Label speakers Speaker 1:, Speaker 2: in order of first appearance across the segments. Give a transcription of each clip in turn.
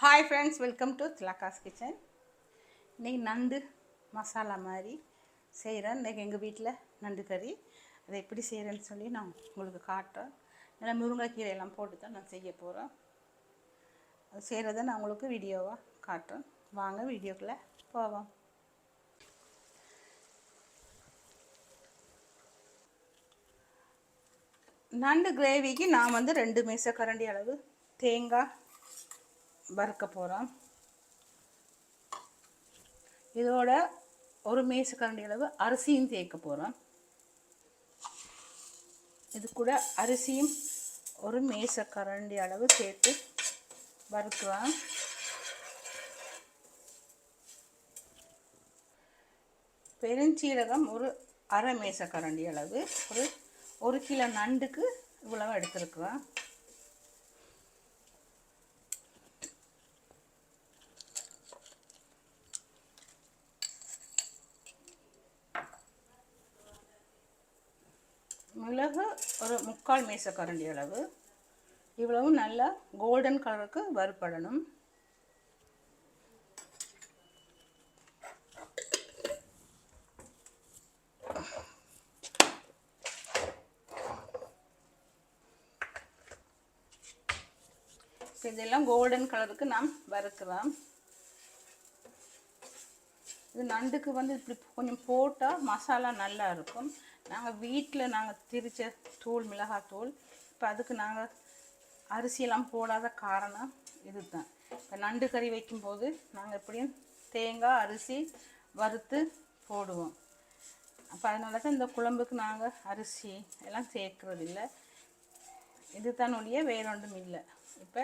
Speaker 1: Hi friends welcome to Thilaka's kitchen இன்றைக்கி நண்டு மசாலா மாதிரி செய்கிறேன் இன்றைக்கி எங்கள் வீட்டில் நண்டு கறி. அதை எப்படி செய்கிறேன்னு சொல்லி நான் உங்களுக்கு காட்டுறேன். நல்லா முருங்கைக்கீரை எல்லாம் போட்டு தான் நான் செய்ய போகிறேன் அது செய்கிறத நான் உங்களுக்கு வீடியோவாக காட்டுறேன். வாங்க வீடியோக்குள்ளே போவோம். நண்டு கிரேவிக்கு நான் வந்து ரெண்டு மேசக்கரண்டி அளவு தேங்காய் வறுக்க போகிறோம் இதோட ஒரு மேசக்கரண்டி அளவு அரிசியும் தேய்க்க போகிறோம் இது கூட அரிசியும் ஒரு மேசக்கரண்டி அளவு சேர்த்து வறுக்கலாம். பெருஞ்சீரகம் ஒரு அரை மேசக்கரண்டி அளவு. ஒரு ஒரு கிலோ நண்டுக்கு இவ்வளவு எடுத்துருக்குறோம். மிளகு ஒரு முக்கால் மேசக்கரண்டி அளவு. இவ்வளவும் நல்லா கோல்டன் கலருக்கு வறுப்படணும் இதெல்லாம் கோல்டன் கலருக்கு நாம் வறுக்கலாம். இது நண்டுக்கு வந்து இப்படி கொஞ்சம் போட்டால் மசாலா நல்லா இருக்கும். நாங்கள் வீட்டில் நாங்கள் திரித்த தூள் மிளகாய் தூள் இப்போ அதுக்கு நாங்கள் அரிசியெல்லாம் போடாத காரணம் இதுதான். இப்போ நண்டு கறி வைக்கும்போது நாங்கள் எப்படியும் தேங்காய் அரிசி வறுத்து போடுவோம். அப்போ அதனால தான் இந்த குழம்புக்கு நாங்கள் அரிசி எல்லாம் சேர்க்கறது இல்லை இது தன்னுடைய வேறொன்றும் இல்லை. இப்போ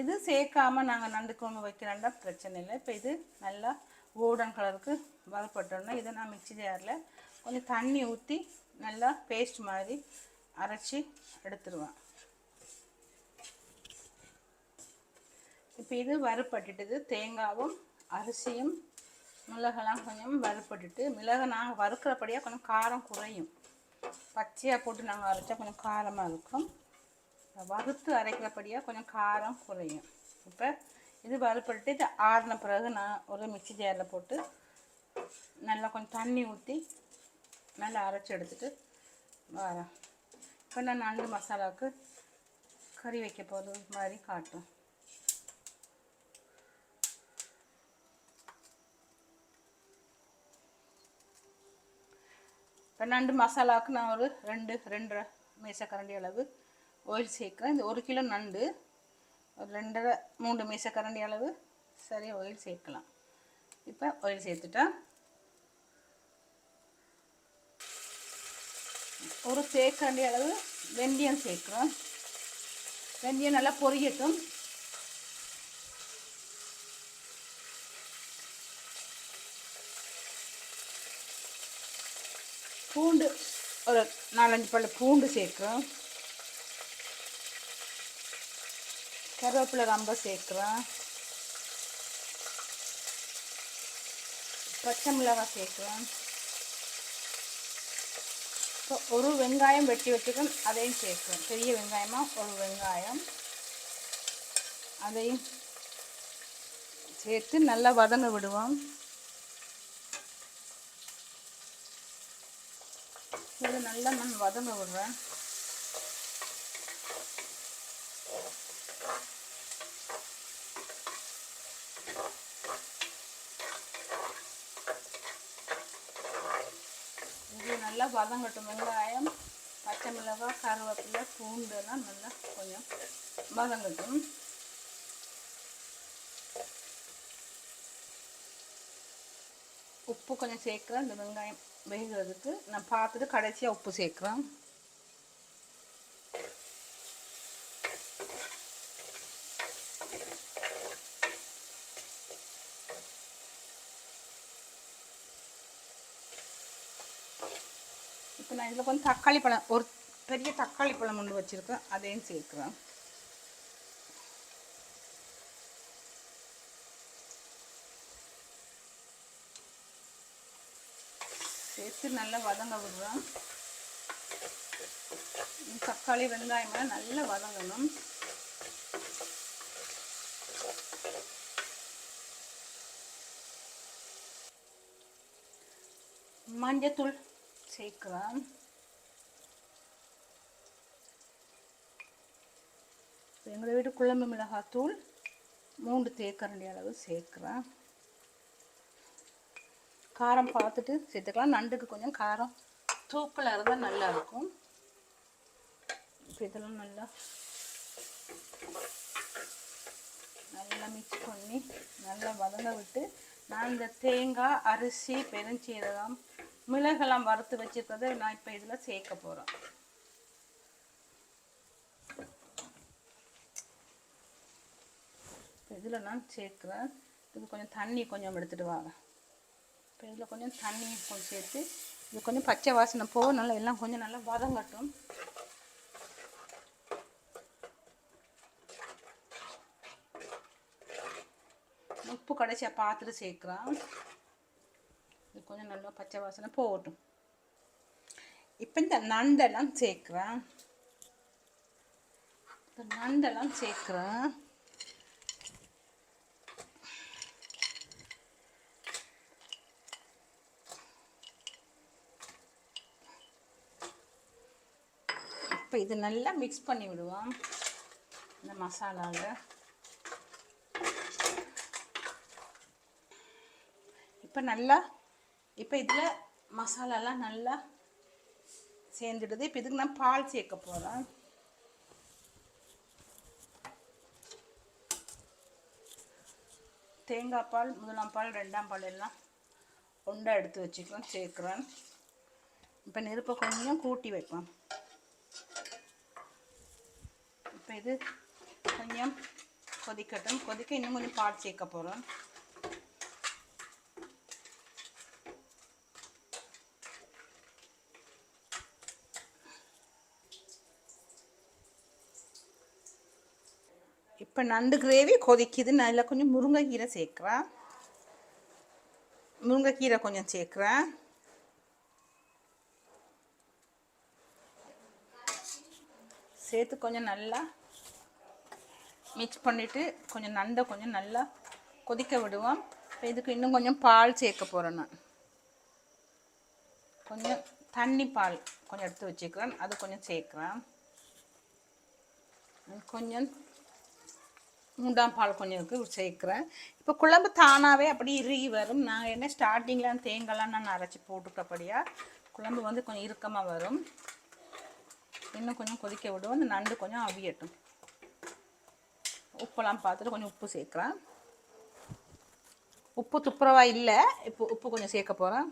Speaker 1: இது சேர்க்காம நாங்கள் நண்டு குழம்பு வைக்கிறோம்னா பிரச்சனை இல்லை. இப்போ இது நல்லா கோல்டன் கலருக்கு வதப்பட்டோம்னா இதை நான் மிக்சி ஜாரில் கொஞ்சம் தண்ணி ஊற்றி நல்லா பேஸ்ட் மாதிரி அரைச்சி எடுத்துருவேன். இப்போ இது வறுப்பட்டுட்டுது தேங்காவும் அரிசியும் மிளகெல்லாம் கொஞ்சம் வறுப்பட்டுட்டு மிளகை நாங்கள் வறுக்கிறபடியாக கொஞ்சம் காரம் குறையும். பச்சையாக போட்டு நாங்கள் அரைச்சா கொஞ்சம் காரமாக இருக்கும். வறுத்து அரைக்கிறபடியாக கொஞ்சம் காரம் குறையும். இப்போ இது வறுப்பட்டு இது ஆறின பிறகு நான் ஒரு மிக்சி ஜாரில் போட்டு நல்லா கொஞ்சம் தண்ணி ஊற்றி நல்லா அரைச்சி எடுத்துட்டு வரேன் இப்போ நான் நண்டு மசாலாவுக்கு கறி வைக்க போகிறது மாதிரி காட்டும். இப்போ நண்டு மசாலாவுக்கு நான் ஒரு ரெண்டு ரெண்டரை மேசக்கரண்டி அளவு ஆயில் சேர்க்குறேன். இந்த ஒரு கிலோ நண்டு ஒரு ரெண்டரை மூன்று மேசக்கரண்டி அளவு சரியாக ஆயில் சேர்க்கலாம். இப்போ ஆயில் சேர்த்துட்டேன். ஒரு சேர்க்கண்டி அளவு வெந்தயம் சேர்க்குறோம். வெந்தயம் நல்லா பொரியட்டும். பூண்டு ஒரு நாலஞ்சு பல்லு பூண்டு சேர்க்குறோம். கருவேப்பிலை ரொம்ப சேர்க்குறோம். பச்சை மிளகாய் சேர்க்குறேன் இப்போ ஒரு வெங்காயம் வெட்டி வச்சுக்கணும் அதையும் சேர்க்குறேன் பெரிய வெங்காயமாக ஒரு வெங்காயம் அதையும் சேர்த்து நல்லா வதங்க விடுவோம். இது நல்லா நான் வதங்க விடுறேன் இது நல்லா வதங்கட்டும் வெங்காயம் பச்சை மிளகாய் கருவேப்பிலை பூண்டுலாம் நல்லா கொஞ்சம் வதங்கட்டும் உப்பு கொஞ்சம் சேர்க்குறேன். இந்த வெங்காயம் வேகிறதுக்கு நான் பார்த்துட்டு கடைசியாக உப்பு சேர்க்குறேன். இப்போ நான் இதில் கொஞ்சம் தக்காளி பழம் ஒரு பெரிய தக்காளி பழம் ஒன்று வச்சுருக்கேன். அதையும் சேர்க்குறேன். சேர்த்து நல்லா வதங்க விடுறேன். தக்காளி வெங்காயம்லாம் நல்லா வதங்கணும். மஞ்சத்தூள். சேர்க்கலாம். எங்களை வீட்டு குழம்பு மிளகாத்தூள் மூன்று தேக்கரண்டி அளவு சேர்க்குறேன் காரம் பார்த்துட்டு சேர்த்துக்கலாம். நண்டுக்கு கொஞ்சம் காரம் தூக்கில் இருந்தால் நல்லா இருக்கும். இப்போ இதெல்லாம் நல்லா நல்லா மிக்ஸ் பண்ணி நல்லா வதங்க விட்டு நான் இந்த தேங்காய் அரிசி பெருஞ்சீரகம் மிளகெல்லாம் வறுத்து வச்சிருக்கிறத நான் இப்போ இதில் சேர்க்க போகிறேன் இதில் நான் சேர்க்குறேன். இது கொஞ்சம் தண்ணி கொஞ்சம் எடுத்துகிட்டு வாங்க. இப்போ இதில் கொஞ்சம் தண்ணி கொஞ்சம் சேர்த்து இது கொஞ்சம் பச்சை வாசனை போக நல்லா எல்லாம் கொஞ்சம் நல்லா வதங்கட்டும். உப்பு கடைசியாக பார்த்துட்டு சேர்க்குறான். இது கொஞ்சம் நல்லா பச்சை வாசனை போகட்டும் இப்போ இந்த நண்டெல்லாம் சேர்க்குறேன் இப்போ நண்டெல்லாம் சேர்க்குறேன் இப்போ இது நல்லா மிக்ஸ் பண்ணி விடுவோம் இந்த மசாலாவில் இப்போ நல்லா இப்போ இதில் மசாலாலாம் நல்லா சேர்ந்துடுது. இப்போ இதுக்கு நான் பால் சேர்க்க போகிறேன் தேங்காய் பால் முதலாம் பால் ரெண்டாம் பால் எல்லாம் ஒன்றா எடுத்து வச்சுக்கலாம் சேர்க்குறேன். இப்போ நெருப்பை கொஞ்சம் கூட்டி வைப்பேன். இப்போ இது கொஞ்சம் கொதிக்கட்டும். கொதிக்க இன்னும் கொஞ்சம் பால் சேர்க்க போகிறோம் இப்போ நண்டு கிரேவி கொதிக்குது. நல்லா கொஞ்சம் முருங்கைக்கீரை சேர்க்குறேன். முருங்கைக்கீரை கொஞ்சம் சேர்க்குறேன். சேர்த்து கொஞ்சம் நல்லா மிக்ஸ் பண்ணிவிட்டு கொஞ்சம் நண்டை கொஞ்சம் நல்லா கொதிக்க விடுவோம். இப்போ இதுக்கு இன்னும் கொஞ்சம் பால் சேர்க்க போகிறேன் நான். கொஞ்சம் தண்ணி பால் கொஞ்சம் எடுத்து வச்சுக்கிறேன். அது கொஞ்சம் சேர்க்குறேன். கொஞ்சம் மூன்றாம் பால் கொஞ்சம் சேர்க்குறேன் இப்போ குழம்பு தானாகவே அப்படி இறுகி வரும். நான் என்ன ஸ்டார்டிங்கில் தேங்காய்லாம் நான் அரைச்சி போட்டுக்கப்படியா குழம்பு வந்து கொஞ்சம் இறுக்கமாக வரும். இன்னும் கொஞ்சம் கொதிக்க விடுவோம் அந்த நண்டு கொஞ்சம் அவியட்டும். உப்பெல்லாம் பார்த்துட்டு கொஞ்சம் உப்பு சேர்க்குறேன் உப்பு துப்புரவா இல்லை. இப்போ உப்பு கொஞ்சம் சேர்க்க போகிறேன்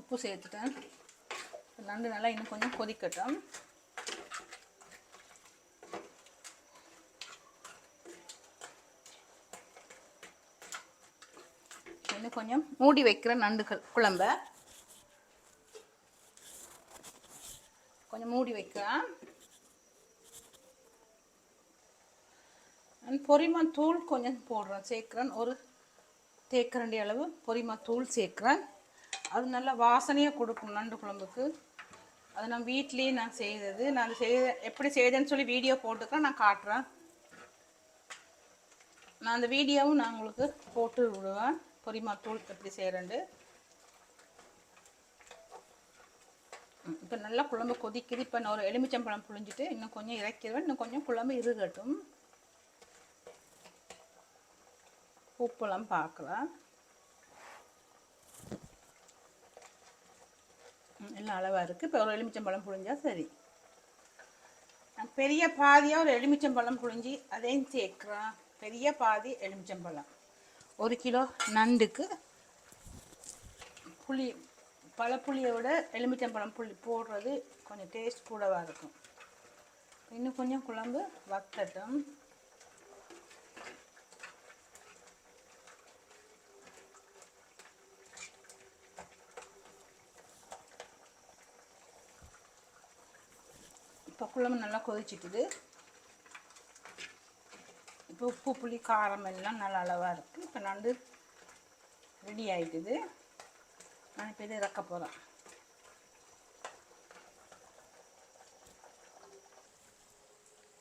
Speaker 1: உப்பு சேர்த்துட்டேன். நண்டு நல்லா இன்னும் கொஞ்சம் கொதிக்கட்டும். இன்னும் கொஞ்சம் மூடி வைக்கிற நண்டு குழம்ப. கொஞ்சம் மூடி வைக்கிறேன் பொரிமா தூள் கொஞ்சம் போடுறேன் சேர்க்குறேன். ஒரு தேக்கரண்டி அளவு பொரிமா தூள் சேர்க்குறேன். அது நல்லா வாசனையாக கொடுக்கும் நண்டு குழம்புக்கு. அது நான் வீட்லேயே நான் செய்தது. நான் செய்த எப்படி செய்தேன்னு சொல்லி வீடியோ போட்டுக்கிறேன். நான் காட்டுறேன். நான் அந்த வீடியோவும் நான் உங்களுக்கு போட்டு விடுவேன். பொரிமா தூள் எப்படி செய்கிறேன்ட்டு இப்போ நல்லா குழம்பு கொதிக்குது. இப்போ நான் ஒரு எலுமிச்சம்பழம் புழிஞ்சிட்டு இன்னும் கொஞ்சம் இறக்கிடுவேன். இன்னும் கொஞ்சம் குழம்பு இருகட்டும் உப்பெல்லாம் பார்க்கலாம் எல்லாம் அளவாக இருக்குது இப்போ ஒரு எலுமிச்சம்பழம் புழிஞ்சால் சரி. பெரிய பாதியாக ஒரு எலுமிச்சம்பழம் புழிஞ்சி அதையும் சேர்க்குறோம் பெரிய பாதி எலுமிச்சம்பழம். ஒரு கிலோ நண்டுக்கு புளி பழப்புளியை விட எலுமிச்சம்பழம் புளி போடுறது கொஞ்சம் டேஸ்ட் கூடவாக இருக்கும். இன்னும் கொஞ்சம் குழம்பு வத்தட்டும். இப்போ குழம்பு நல்லா கொதிச்சிட்டுது இப்போ உப்பு புளி காரம் எல்லாம் நல்ல அளவாக இருக்குது இப்போ நண்டு ரெடி ஆகிட்டுது நான் இப்போ இதை இறக்க போகிறேன்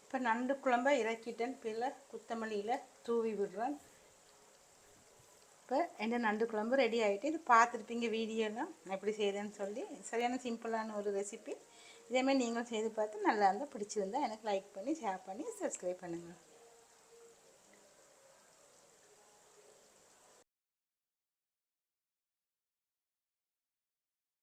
Speaker 1: இப்போ நண்டு குழம்ப இறக்கிட்டேன். பிள்ளை குத்தமல்லியில் தூவி விடுறேன். இப்போ எந்த நண்டு குழம்பு ரெடி ஆகிட்டு இது பார்த்துருப்பீங்க வீடியோலாம் நான் எப்படி செய்கிறேன்னு சொல்லி. சரியான சிம்பிளான ஒரு ரெசிபி இதேமாதிரி நீங்களும் செய்து பார்த்து நல்லா இருந்தால் பிடிச்சிருந்தா எனக்கு லைக் பண்ணி ஷேர் பண்ணி சப்ஸ்கிரைப் பண்ணுங்கள்